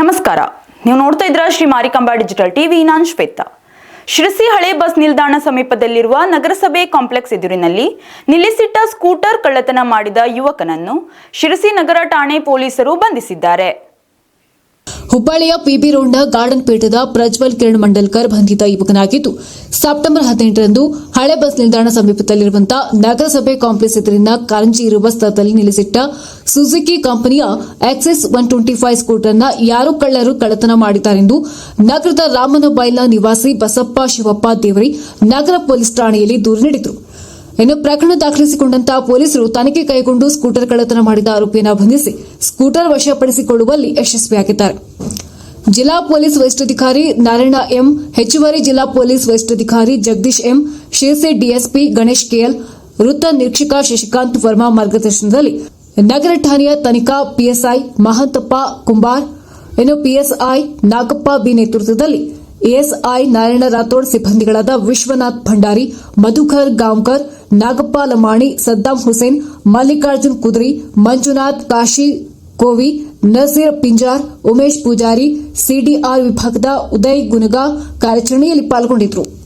ನಮಸ್ಕಾರ. ನೀವು ನೋಡ್ತಾ ಇದ್ರ ಶ್ರೀ ಮಾರಿಕಾಂಬಾ ಡಿಜಿಟಲ್ ಟಿವಿ, ನಾನ್ ಶ್ವೇತಾ. ಶಿರಸಿ ಹಳೆ ಬಸ್ ನಿಲ್ದಾಣ ಸಮೀಪದಲ್ಲಿರುವ ನಗರಸಭೆ ಕಾಂಪ್ಲೆಕ್ಸ್ ಎದುರಿನಲ್ಲಿ ನಿಲ್ಲಿಸಿಟ್ಟ ಸ್ಕೂಟರ್ ಕಳ್ಳತನ ಮಾಡಿದ ಯುವಕನನ್ನು ಶಿರಸಿ ನಗರ ಠಾಣೆ ಪೊಲೀಸರು ಬಂಧಿಸಿದ್ದಾರೆ. ಹುಬ್ಬಳ್ಳಿಯ ಪಿಬಿ ರೋಡ್ನ ಗಾರ್ಡನ್ ಪೇಟದ ಪ್ರಜ್ವಲ್ ಕಿರಣ್ ಮಂಡಲ್ಕರ್ ಬಂಧಿತ ಯುವಕನಾಗಿದ್ದು, ಸೆಪ್ಟೆಂಬರ್ ಹದಿನೆಂಟರಂದು ಹಳೆ ಬಸ್ ನಿಲ್ದಾಣ ಸಮೀಪದಲ್ಲಿರುವಂತಹ ನಗರಸಭೆ ಕಾಂಪ್ಲೆಕ್ಸ್ ಎದುರಿನ ಕಾರಂಜಿ ಇರುವ ಸ್ಥಳದಲ್ಲಿ ನಿಲ್ಲಿಸಿಟ್ಟ ಸುಜುಕಿ ಕಂಪನಿಯ ಎಕ್ಸೆಸ್ ಒನ್ ಟ್ವೆಂಟಿ ಫೈವ್ ಸ್ಕೂಟರ್ನ ಯಾರೋ ಕಳ್ಳರು ಕಳ್ಳತನ ಮಾಡಿದ್ದಾರೆಂದು ನಗರದ ರಾಮನಬೈಲ್ನ ನಿವಾಸಿ ಬಸಪ್ಪ ಶಿವಪ್ಪ ದೇವರಿ ನಗರ ಪೊಲೀಸ್ ಠಾಣೆಯಲ್ಲಿ ದೂರು ನೀಡಿದರು. ಇನ್ನು ಪ್ರಕರಣ ದಾಖಲಿಸಿಕೊಂಡಂತಹ ಪೊಲೀಸರು ತನಿಖೆ ಕೈಗೊಂಡು ಸ್ಕೂಟರ್ ಕಳ್ಳತನ ಮಾಡಿದ ಆರೋಪಿಯನ್ನು ಬಂಧಿಸಿ ಸ್ಕೂಟರ್ ವಶಪಡಿಸಿಕೊಳ್ಳುವಲ್ಲಿ ಯಶಸ್ವಿಯಾಗಿದ್ದಾರೆ. ಜಿಲ್ಲಾ ಪೊಲೀಸ್ ವರಿಷ್ಠಾಧಿಕಾರಿ ನಾರಾಯಣ ಎಂ, ಹೆಚ್ಚುವರಿ ಜಿಲ್ಲಾ ಪೊಲೀಸ್ ವರಿಷ್ಠಾಧಿಕಾರಿ Jagadish M, Sirsi DSP Ganesh KL ವೃತ್ತ ನಿರೀಕ್ಷಕ ಶಶಿಕಾಂತ್ ವರ್ಮಾ ಮಾರ್ಗದರ್ಶನದಲ್ಲಿ ನಗರ ಠಾಣೆಯ ತನಿಖಾ ಪಿಎಸ್ಐ ಮಹಂತಪ್ಪ ಕುಂಬಾರ್, ಇನ್ನು ಪಿಎಸ್ಐ ನಾಗಪ್ಪ ಬಿ ನೇತೃತ್ವದಲ್ಲಿ ಎಎಸ್ಐ ನಾರಾಯಣ ರಾಥೋಡ್ ಸಿಬ್ಬಂದಿಗಳಾದ ವಿಶ್ವನಾಥ್ ಭಂಡಾರಿ, ಮಧುಕರ್ ಗಾಂವ್ಕರ್ ನಾಗಪ್ಪ ಲಮಾಣಿ ಸದ್ದಾಂ ಹುಸೇನ್, ಮಲ್ಲಿಕಾರ್ಜುನ್ ಕುದ್ರಿ, ಮಂಜುನಾಥ್ ಕಾಶಿ, ಕೋವಿ ನಜೀರ್ ಪಿಂಜಾರ್, ಉಮೇಶ್ ಪೂಜಾರಿ, ಸಿಡಿಆರ್ ವಿಭಾಗದ ಉದಯ್ ಗುನಗಾ ಕಾರ್ಯಾಚರಣೆಯಲ್ಲಿ ಪಾಲ್ಗೊಂಡಿದ್ದರು